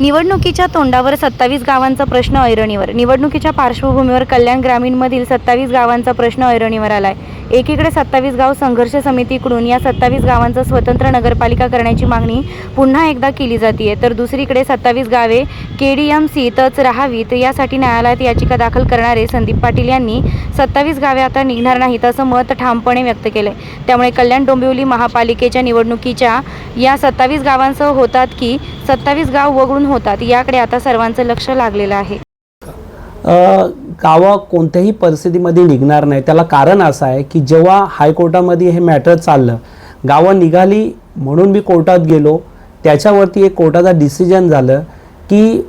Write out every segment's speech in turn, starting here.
निवडणुकीच्या तोंडावर सत्तावीस गावांचा प्रश्न ऐरणीवर. निवडणुकीच्या पार्श्वभूमीवर कल्याण ग्रामीणमधील सत्तावीस गावांचा प्रश्न ऐरणीवर आला आहे एकीकडे सत्तावीस गाव संघर्ष समितीकडून या सत्तावीस गावांचं स्वतंत्र नगरपालिका करण्याची मागणी पुन्हा एकदा केली जाते तर दुसरीकडे सत्तावीस गावे के डी एम सीतच राहावीत यासाठी न्यायालयात याचिका दाखल करणारे संदीप पाटील यांनी सत्तावीस गावे आता निघणार नाहीत असं मत ठामपणे व्यक्त केलंय. त्यामुळे कल्याण डोंबिवली महापालिकेच्या निवडणुकीच्या या सत्तावीस गावांसह होतात की सत्तावीस गाव वगळून होतात याकडे आता सर्वांचं लक्ष लागलेलं आहे. गावं कोणत्याही परिस्थितीमध्ये निघणार नाही. त्याला कारण असं आहे की जेव्हा हायकोर्टामध्ये हे मॅटर चाललं गावं निघाली म्हणून मी कोर्टात गेलो. त्याच्यावरती एक कोर्टाचा डिसिजन झालं की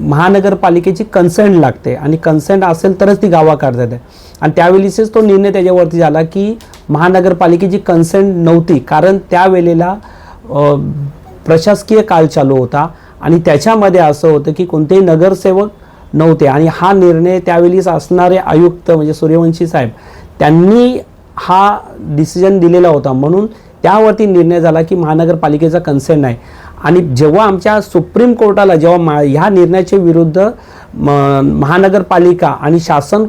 महानगरपालिकेची कन्सेंट लागते. आणि कन्सेंट असेल तरच ती गावा काढता येते आणि त्यावेळीचेच तो निर्णय त्याच्यावरती झाला की महानगरपालिकेची कन्सेंट नव्हती. कारण त्यावेळेला प्रशासकीय काळ चालू होता. आणि त्याच्यामध्ये असं होतं की कोणतेही नगरसेवक नव्हते. आणि हा निर्णय त्यावेळीच असणारे आयुक्त म्हणजे सूर्यवंशी साहेब त्यांनी हा डिसिजन दिलेला होता. म्हणून त्यावरती निर्णय झाला की महानगरपालिकेचा कन्सेंट नाही. आणि जेव्हा आमच्या सुप्रीम कोर्टाला जेव्हा मा ह्या निर्णयाच्या विरुद्ध म महानगरपालिका आणि शासन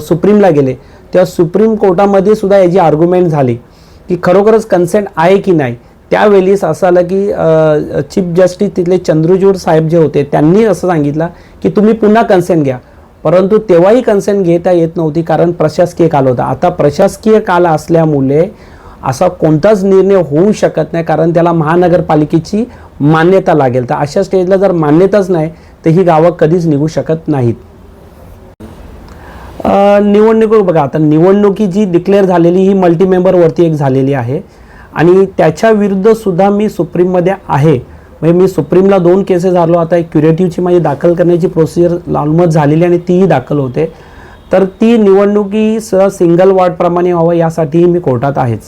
सुप्रीमला गेले तेव्हा सुप्रीम कोर्टामध्ये सुद्धा याची आर्ग्युमेंट झाली की खरोखरच कन्सेंट आहे की नाही. त्यावेळीस असं आलं की चीफ जस्टिस तिथले चंद्रचूड साहेब जे होते त्यांनी असं सांगितलं की तुम्ही पुन्हा कन्सेंट घ्या. परंतु तेव्हाही कन्सेंट घेता येत नव्हती कारण प्रशासकीय काल होता. आता प्रशासकीय काल असल्यामुळे असा कोणताच निर्णय होऊ शकत नाही कारण त्याला महानगरपालिकेची मान्यता लागेल. तर अशा स्टेजला जर मान्यताच नाही तर ही गावं कधीच निघू शकत नाहीत. निवडणुकी निवडणूक बघा आता निवडणुकी जी डिक्लेअर झालेली ही मल्टी मेंबरवरती एक झालेली आहे. आणि त्याच्या विरुद्धसुद्धा मी सुप्रीममध्ये आहे. म्हणजे मी सुप्रीमला दोन केसेस आलो आता एक क्युरेटिव्हची माझी दाखल करण्याची प्रोसिजर ऑलमोस्ट झालेली आणि तीही दाखल होते. तर ती निवडणुकी स सिंगल वॉर्डप्रमाणे व्हावं यासाठीही मी कोर्टात आहेच.